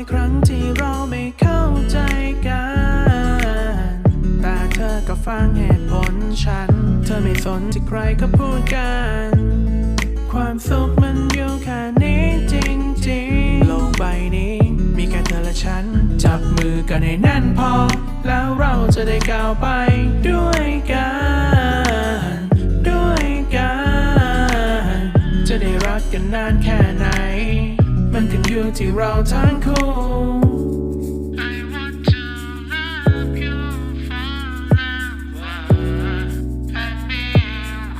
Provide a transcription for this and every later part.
อยครั้งที่เราไม่เข้าใจกัน แต่เธอก็ฟังเหตุผลฉัน เธอไม่สนที่ใครก็พูดกัน ความสุขมันอยู่แค่นี้จริงๆ โลกใบนี้มีแค่เธอและฉัน จับมือกันให้แน่นพอ แล้วเราจะได้ก้าวไปด้วยกัน ด้วยกัน จะได้รักกันนานแค่ไหน มันขึ้นอยู่ที่เราทั้งคู่ I want to love you forever and be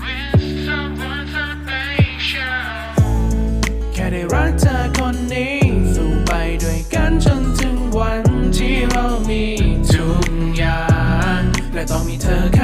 with someone special. แค่ได้รักเธอคนนี้สู่ไปด้วยกันจนถึงวันที่เรามีทุกอย่างและต้องมีเธอ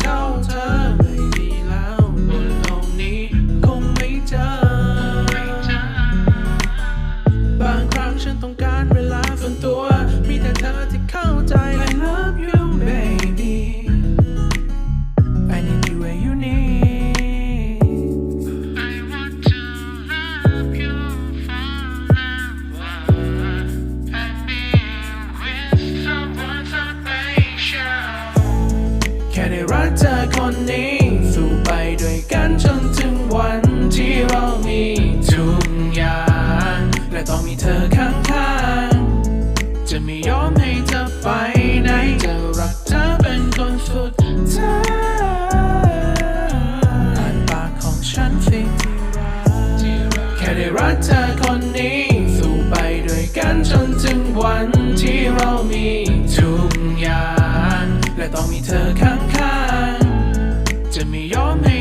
เข้า เธอคนนี้ สู่ไปด้วยกันจนถึงวันที่เรามีทุกอย่างและต้องมีเธอข้างๆจะไม่ยอมให้เธอไปไหนจะรักเธอเป็นคนสุดท้ายอ่านปากของฉันสิที่รักแค่ได้รักเธอคนนี้สู่ไปด้วยกันจนถึงวันที่เรามีทุกอย่างและต้องมีเธอ ข้าง